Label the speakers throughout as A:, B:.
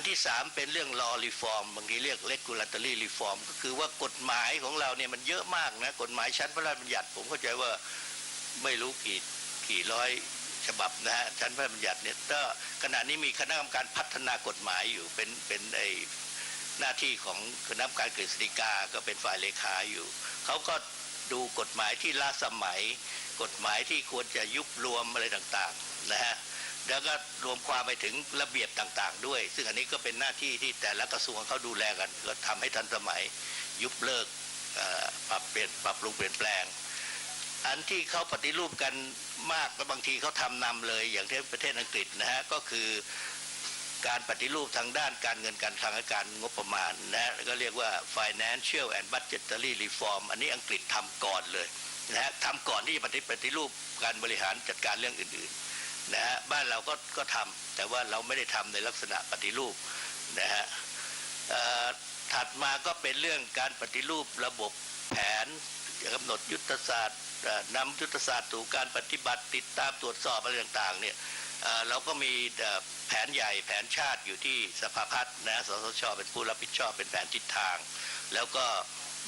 A: นที่สามเป็นเรื่อง law reform บางทีเรียก regulatory reform ก็คือว่ากฎหมายของเราเนี่ยมันเยอะมากนะกฎหมายชั้นพระราชบัญญัติ ผมเข้าใจว่าไม่รู้กี่กี่ร้อยฉบับนะฮะชั้นพระราชบัญญัติเนี่ยก็ขณะนี้มีคณะกรรมการพัฒนากฎหมายอยู่เป็นเป็นไอหน้าที่ของคณะกรรมการกฤษฎีกาก็เป็นฝ่ายเลขาอยู่เขาก็ดูกฎหมายที่ล้าสมัย กฎหมายที่ควรจะยุบรวมอะไรต่างๆนะฮะ แล้วก็รวมความไปถึงระเบียบต่างๆ ด้วย ซึ่งอันนี้ก็เป็นหน้าที่ที่แต่ละกระทรวงเขาดูแลกัน ก็ทำให้ทันสมัยยุบเลิกปรับเปลี่ยนปรับปรุงเปลี่ยนแปลง อันที่เขาปฏิรูปกันมากและบางทีเขาทำนำเลยอย่างที่ประเทศอังกฤษนะฮะก็คือการปฏิรูปทางด้านการเงินการคลังการงบประมาณนะฮะก็เรียกว่า financial and budgetary reform อันนี้อังกฤษทำก่อนเลยนะฮะทำก่อนที่จะปฏิปฏิรูปการบริหารจัดการเรื่องอื่นๆ นะฮะบ้านเราก็ก็ทำแต่ว่าเราไม่ได้ทำในลักษณะปฏิรูปนะฮะถัดมาก็เป็นเรื่องการปฏิรูประบบแผนกำหนดยุทธศาสตร์นำยุทธศาสตร์สู่การปฏิบัติติดตามตรวจสอบอะไรต่างๆเนี่ยเราก็มีแผนใหญ่แผนชาติอยู่ที่สภาพัฒน์นะสสชเป็นผู้รับผิดชอบเป็นแผนทิศทาง แล้วก็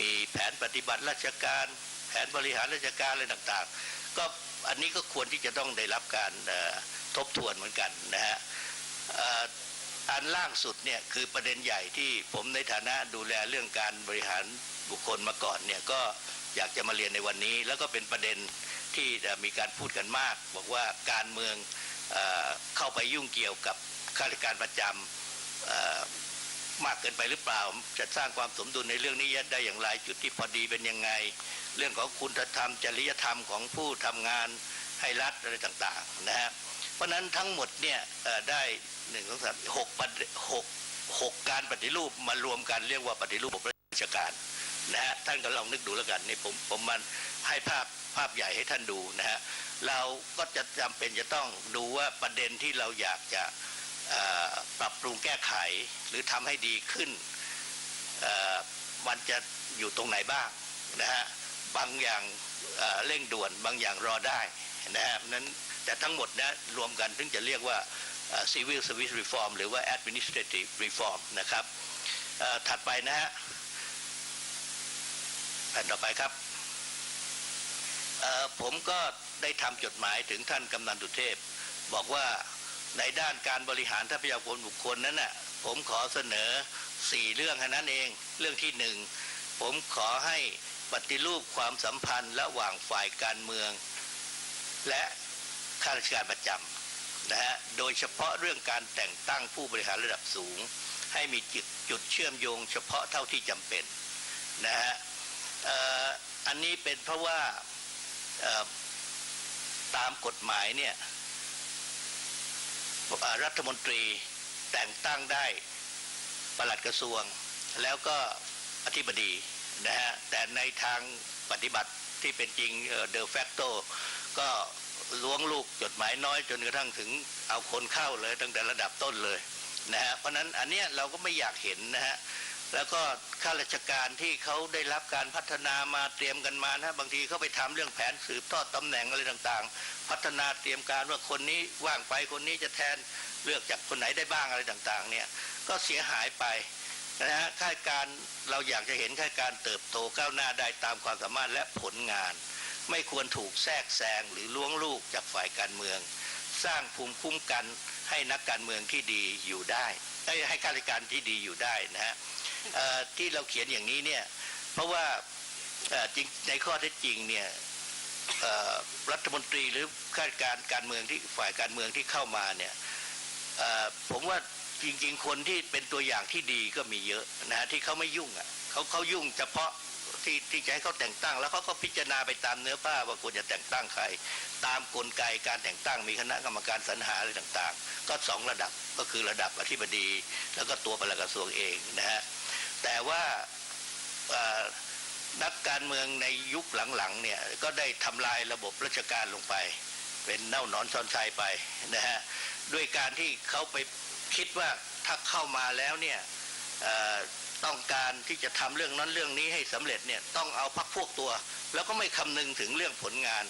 A: มีแผนปฏิบัติราชการ แผนบริหารราชการอะไรต่างๆ ก็ อันนี้ก็ควรที่จะต้องได้รับการทบทวนเหมือนกันนะฮะอันล่างสุดเนี่ยคือประเด็นใหญ่ที่ผมในฐานะดูแลเรื่องการบริหารบุคคลมาก่อนเนี่ยก็อยากจะมาเรียนในวันนี้ แล้วก็เป็นประเด็นที่มีการพูดกันมาก บอกว่าการเมืองเอเข้าไปยุ่งเกี่ยวกับข้าราชการประจำ มากเกินไปหรือเปล่า จะสร้างความสมดุลในเรื่องนี้ได้อย่างไรจุดที่พอดีเป็นยังไง เรื่องของคุณธรรมจริยธรรมของผู้ทำงานให้รัฐอะไรต่างๆนะฮะเพราะฉะนั้นทั้งหมดเนี่ยได้หนึ่งสองสามหกประหกหกการปฏิรูปมารวมกันเรียกว่าปฏิรูประบบราชการนะฮะท่านก็ลองนึกดูแล้วกันนี่ผมผมมันให้ภาพภาพใหญ่ให้ท่านดูนะฮะเราก็จะจำเป็นจะต้องดูว่าประเด็นที่เราอยากจะ ปรับปรุงแก้ไขหรือทำให้ดีขึ้น มันจะอยู่ตรงไหนบ้างนะฮะบางอย่างเเร่งด่วนบางอย่างรอได้นะฮะนั้นแต่ทั้งหมดนะรวมกันถึงจะเรียกว่า civil service reform หรือว่า administrative reform นะครับถัดไปนะฮะแผ่นต่อไปครับผมก็ได้ทำจดหมายถึงท่านกำนันตุเทพ บอกว่า ในด้านการบริหารทรัพยากรบุคคลนั้นน่ะผมขอเสนอสี่เรื่องแค่นั้นเองเรื่องที่หนึ่งผมขอให้ปฏิรูปความสัมพันธ์ระหว่างฝ่ายการเมือง และข้าราชการประจำนะฮะโดยเฉพาะเรื่องการแต่งตั้งผู้บริหารระดับสูง ให้มีจุดจุดเชื่อมโยงเฉพาะเท่าที่จำเป็นนะฮะอันนี้เป็นเพราะว่าตามกฎหมายเนี่ย รัฐมนตรีแต่งตั้งได้ปลัดกระทรวง แล้วก็อธิบดีนะฮะแต่ในทางปฏิบัติที่เป็นจริงเดอะแฟกโตก็ล้วงลูกจดหมายน้อยจนกระทั่งถึงเอาคนเข้าเลยตั้งแต่ระดับต้นเลยนะฮะเพราะฉะนั้นอันเนี้ยเราก็ไม่อยากเห็นนะฮะ แล้วก็ข้าราชการที่เขาได้รับการพัฒนามาเตรียมกันมานะบางทีเขาไปทำเรื่องแผนสืบทอดตำแหน่งอะไรต่างๆ พัฒนาเตรียมการว่าคนนี้ว่างไปคนนี้จะแทนเลือกจากคนไหนได้บ้างอะไรต่างๆเนี่ยก็เสียหายไปนะฮะข้าราชการเราอยากจะเห็นข้าราชการเติบโตก้าวหน้าได้ตามความสามารถและผลงาน ไม่ควรถูกแทรกแซงหรือล้วงลูกจากฝ่ายการเมือง สร้างภูมิคุ้มกันให้นักการเมืองที่ดีอยู่ได้ให้ข้าราชการที่ดีอยู่ได้นะฮะ ที่เราเขียนอย่างนี้เนี่ยเพราะว่าจริงในข้อเท็จจริงเนี่ยรัฐมนตรีหรือข้าราชการการเมืองที่ฝ่ายการเมืองที่เข้ามาเนี่ยผมว่าจริงๆ คนที่เป็นตัวอย่างที่ดีก็มีเยอะนะฮะที่เขาไม่ยุ่งอะเขาเขายุ่งเฉพาะที่ที่จะให้เขาแต่งตั้ง แล้วเขาก็พิจารณาไปตามเนื้อผ้าว่าควรจะแต่งตั้งใคร ตามกลไกการแต่งตั้งมีคณะกรรมการสรรหาอะไรต่างๆ ก็สองระดับก็คือระดับอธิบดี แล้วก็ตัวปลัดกระทรวงเองนะฮะ แต่ว่านักการเมืองในยุคหลังๆเนี่ยก็ได้ทำลายระบบราชการลงไป เป็นเน่าหนอนซอนชัยไปนะฮะด้วยการที่เขาไปคิดว่าถ้าเข้ามาแล้วเนี่ยต้องการที่จะทำเรื่องนั้นเรื่องนี้ให้สำเร็จเนี่ยต้องเอาพักพวกตัว แล้วก็ไม่คำนึงถึงเรื่องผลงาน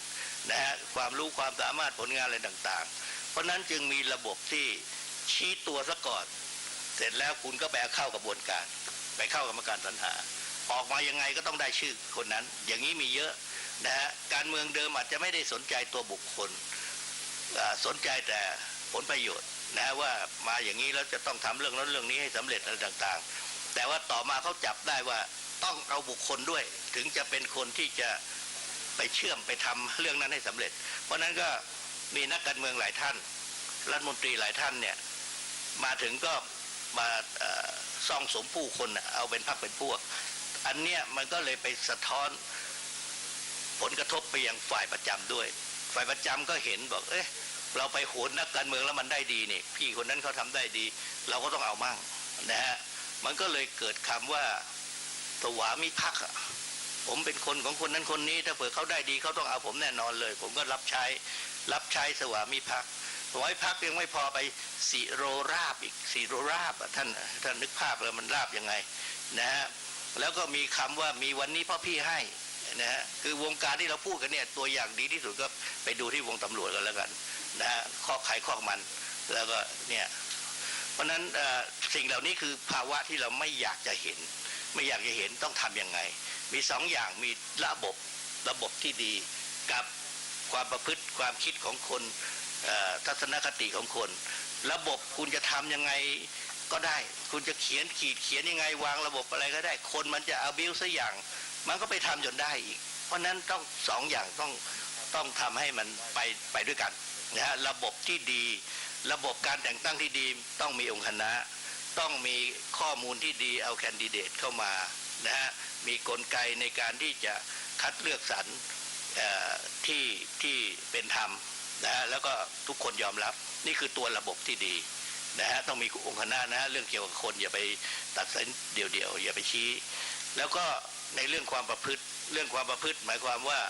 A: นะฮะความรู้ความสามารถผลงานอะไรต่างๆ เพราะฉะนั้นจึงมีระบบที่ชี้ตัวซะก่อน เสร็จแล้วคุณก็ไปเอาเข้ากระบวนการ ไปเข้ากรรมการสรรหา ออกมายังไงก็ต้องได้ชื่อคนนั้น อย่างนี้มีเยอะนะฮะการเมืองเดิมอาจจะไม่ได้สนใจตัวบุคคลสนใจแต่ผลประโยชน์นะฮะว่ามาอย่างนี้แล้วจะต้องทำเรื่องนั้นเรื่องนี้ให้สำเร็จอะไรต่างๆ แต่ว่าต่อมาเขาจับได้ว่าต้องเอาบุคคลด้วย ถึงจะเป็นคนที่จะไปเชื่อมไปทำเรื่องนั้นให้สำเร็จ เพราะฉะนั้นก็มีนักการเมืองหลายท่าน รัฐมนตรีหลายท่านเนี่ยมาถึงก็มา ซ่องสมผู้คนนะเอาเป็นพรรคเป็นพวก อันเนี้ยมันก็เลยไปสะท้อนผลกระทบไปยังฝ่ายประจำด้วย ฝ่ายประจำก็เห็นบอก เอ๊ะเราไปโหนนักการเมืองแล้วมันได้ดีนี่พี่คนนั้นเขาทำได้ดี เราก็ต้องเอามั่งนะฮะมันก็เลยเกิดคำว่าสวามิภักดิ์ผมเป็นคนของคนนั้นคนนี้ ถ้าเผื่อเขาได้ดีเขาต้องเอาผมแน่นอนเลย ผมก็รับใช้รับใช้สวามิภักดิ์ สวามิภักยังไม่พอไปสิโรราบอีกสิโรราบท่านท่านนึกภาพเลยมันราบยังไงนะฮะแล้วก็มีคำว่ามีวันนี้พ่อพี่ให้นะฮะคือวงการที่เราพูดกันเนี่ยตัวอย่างดีที่สุดก็ไปดูที่วงตำรวจกันแล้วกันนะฮะข้อไขข้อมันแล้วก็เนี่ยเพราะฉะนั้นสิ่งเหล่านี้คือภาวะที่เราไม่อยากจะเห็น ไม่อยากจะเห็นต้องทำยังไง มีสองอย่างมีระบบระบบที่ดีกับความประพฤติความคิดของคน ทัศนคติของคน ระบบคุณจะทำยังไงก็ได้ คุณจะเขียนขีดเขียนยังไงวางระบบอะไรก็ได้ คนมันจะเอาบิวสักอย่าง มันก็ไปทำจนได้อีก เพราะนั้นต้องสองอย่างต้องต้องทำให้มันไปไปด้วยกันนะฮะระบบที่ดี ระบบการแต่งตั้งที่ดีต้องมีองค์คณะ ต้องมีข้อมูลที่ดีเอาแคนดิเดตเข้ามานะฮะมีกลไกในการที่จะคัดเลือกสรรที่ที่เป็นธรรม นะฮะแล้วก็ทุกคนยอมรับนี่คือตัวระบบที่ดีนะฮะต้องมีองค์คณะนะฮะเรื่องเกี่ยวกับคนอย่าไปตัดสินเดี่ยวๆอย่าไปชี้ แล้วก็ในเรื่องความประพฤติเรื่องความประพฤติ หมายความว่า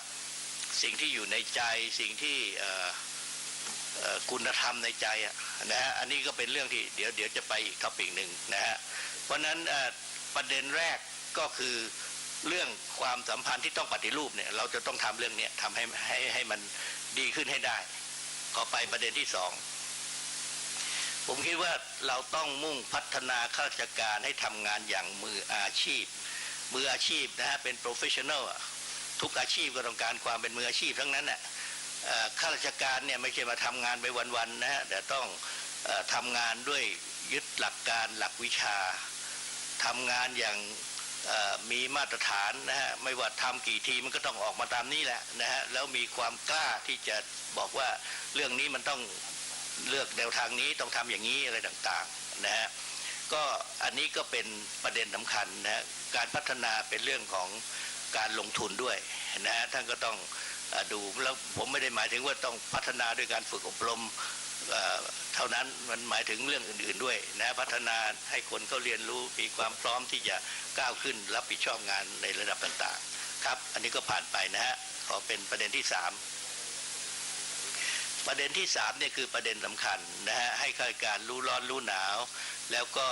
A: สิ่งที่อยู่ในใจสิ่งที่คุณธรรมในใจนะฮะอันนี้ก็เป็นเรื่องที่เดี๋ยวเดี๋ยวจะไปอีกท็อปิกหนึ่งนะฮะเพราะฉะนั้นประเด็นแรกก็คือเรื่องความสัมพันธ์ที่ต้องปฏิรูปเนี่ยเราจะต้องทำเรื่องนี้ทำให้ให้ให้มันดีขึ้นให้ได้ ขอไปประเด็นที่สองผมคิดว่าเราต้องมุ่งพัฒนาข้าราชการให้ทำงานอย่างมืออาชีพ มืออาชีพนะฮะเป็น professional อะทุกอาชีพก็ต้องการความเป็นมืออาชีพทั้งนั้นน่ะเอ่อข้าราชการเนี่ยไม่ใช่มาทำงานไปวันๆนะฮะแต่ต้องอทำงานด้วยยึดหลักการหลักวิชาทำงานอย่าง มีมาตรฐานนะฮะไม่ว่าทำกี่ทีมันก็ต้องออกมาตามนี้แหละนะฮะแล้วมีความกล้าที่จะบอกว่าเรื่องนี้มันต้องเลือกแนวทางนี้ต้องทำอย่างนี้อะไรต่างๆนะฮะก็อันนี้ก็เป็นประเด็นสำคัญนะฮะการพัฒนาเป็นเรื่องของการลงทุนด้วยนะฮะท่านก็ต้องอดูแล้วผมไม่ได้หมายถึงว่าต้องพัฒนาด้วยการฝึกอบรม เท่านั้นมันหมายถึงเรื่องอื่น ๆด้วยนะพัฒนาให้คนเขาเรียนรู้มีความพร้อมที่จะก้าวขึ้นรับผิดชอบงานในระดับต่างๆ ครับ อันนี้ก็ผ่านไปนะฮะขอเป็นประเด็นที่สามประเด็นที่สามเนี่ยคือประเด็นสำคัญนะฮะให้ข้าราชการรู้ร้อนรู้หนาว แล้วก็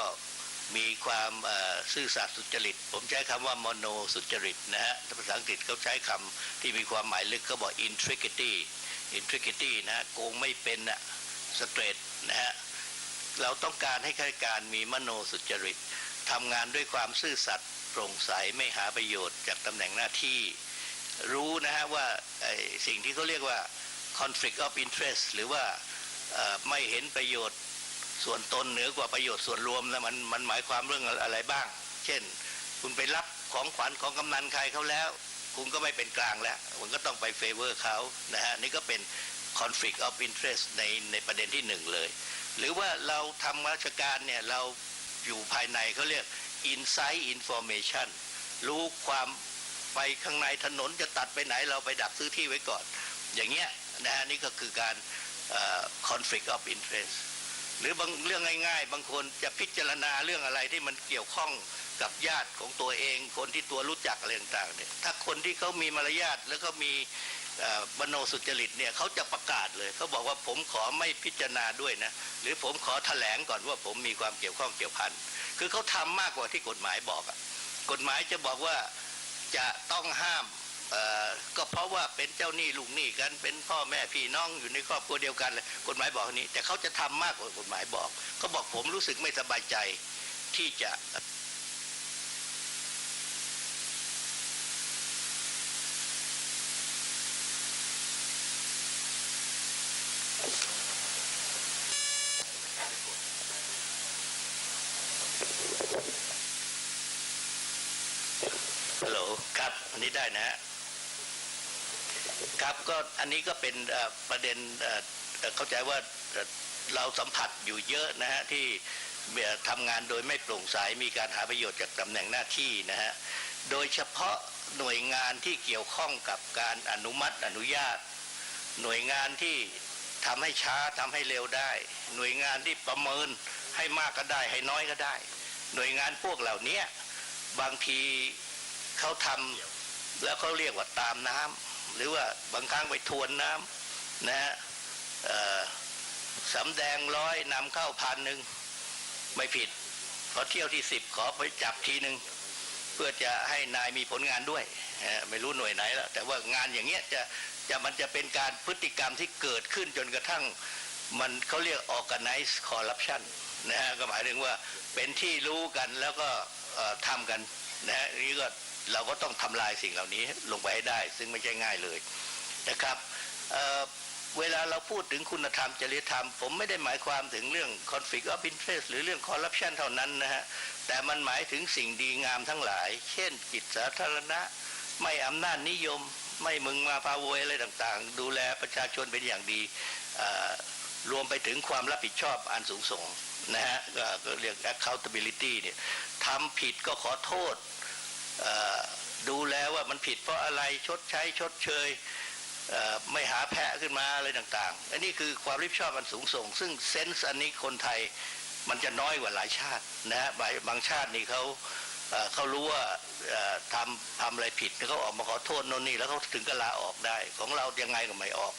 A: มีความซื่อสัตย์สุจริต ผมใช้คำว่ามโนสุจริตนะฮะภาษาอังกฤษเขาใช้คำที่มีความหมายลึกเขาบอก intricity intricity นะโกงไม่เป็นอะ สเตรทนะฮะเราต้องการให้ข้าราชการมีมโนสุจริตทำงานด้วยความซื่อสัตย์โปร่งใสไม่หาประโยชน์จากตำแหน่งหน้าที่ รู้นะฮะว่าไอสิ่งที่เขาเรียกว่า conflict of interest หรือว่าไม่เห็นประโยชน์ส่วนตนเหนือกว่าประโยชน์ส่วนรวมแล้วมันมันหมายความเรื่องอะไรบ้าง เช่น คุณไปรับของขวัญของกำนันใครเขาแล้ว คุณก็ไม่เป็นกลางแล้วคุณก็ต้องไปเฟเวอร์เขานะฮะนี่ก็เป็น conflict of interest ในในประเด็นที่หนึ่งเลย หรือว่าเราทำราชการเนี่ยเราอยู่ภายในเขาเรียก insight information รู้ความไปข้างในถนนจะตัดไปไหนเราไปดักซื้อที่ไว้ก่อน อย่างเงี้ยนะฮะนี่ก็คือการเอ่อ conflict of interest หรือบางเรื่องง่าย ๆ บางคนจะพิจารณาเรื่องอะไรที่มันเกี่ยวข้องกับญาติของตัวเอง คนที่ตัวรู้จักอะไรต่างๆเนี่ยถ้าคนที่เขามีมารยาทแล้วก็มี มโนสุจริตเนี่ยเขาจะประกาศเลยเขาบอกว่าผมขอไม่พิจารณาด้วยนะหรือผมขอแถลงก่อนว่าผมมีความเกี่ยวข้องเกี่ยวพันคือเขาทำมากกว่าที่กฎหมายบอกอะกฎหมายจะบอกว่าจะต้องห้ามก็เพราะว่าเป็นเจ้าหนี้ลูกหนี้กันเป็นพ่อแม่พี่น้องอยู่ในครอบครัวเดียวกันเลยกฎหมายบอกอย่างนี้ แต่เขาจะทำมากกว่ากฎหมายบอกเขาบอกผมรู้สึกไม่สบายใจที่จะ ฮัลโหลครับ อันนี้ ได้นะฮะครับก็อันนี้ก็เป็นประเด็นเข้าใจว่าเราสัมผัสอยู่เยอะนะฮะที่ทำงานโดยไม่โปร่งใสมีการหาประโยชน์จากตำแหน่งหน้าที่นะฮะโดยเฉพาะหน่วยงานที่เกี่ยวข้องกับการอนุมัติอนุญาต หน่วยงานที่ทำให้ช้าทำให้เร็วได้ หน่วยงานที่ประเมินให้มากก็ได้ให้น้อยก็ได้ หน่วยงานพวกเหล่านี้บางทีเขาทำ แล้วเขาเรียกว่าตามน้ำหรือว่าบางครั้งไปทวนน้ำนะฮะสำแดงร้อยนำเข้าพันหนึ่งไม่ผิดพอเที่ยวที่สิบขอไปจับทีหนึ่งเพื่อจะให้นายมีผลงานด้วย ไม่รู้หน่วยไหนแล้วแต่ว่างานอย่างเงี้ยจะจะมันจะเป็นการพฤติกรรมที่เกิดขึ้นจนกระทั่งมันเขาเรียก organize corruption นะฮะก็หมายถึงว่าเป็นที่รู้กันแล้วก็ทำกันนะฮะนี่ก็ เราก็ต้องทำลายสิ่งเหล่านี้ลงไปให้ได้ ซึ่งไม่ใช่ง่ายเลยนะครับเเวลาเราพูดถึงคุณธรรมจริยธรรม ผมไม่ได้หมายความถึงเรื่อง conflict of interest หรือเรื่อง corruption เท่านั้นนะฮะแต่มันหมายถึงสิ่งดีงามทั้งหลาย เช่นกิจสาธารณะ ไม่อำนาจนิยม ไม่มึงมาพาวยอะไรต่างๆ ดูแลประชาชนเป็นอย่างดีรวมไปถึงความรับผิดชอบอันสูงส่งนะฮะก็เรียก accountability เนี่ยทำผิดก็ขอโทษ ดูแลว่ามันผิดเพราะอะไรชดใช้ชดเชยไม่หาแพะขึ้นมาอะไรต่าง ๆ อันนี้คือความรับชอบอันสูงส่ง ซึ่งเซนส์อันนี้คนไทยมันจะน้อยกว่าหลายชาตินะฮะบางชาตินี่เขาเขารู้ว่าทำทำอะไรผิดเขาออกมาขอโทษโน่นนี่แล้วเขาถึงก็ลาออกได้ ของเรายังไงก็ไม่ออก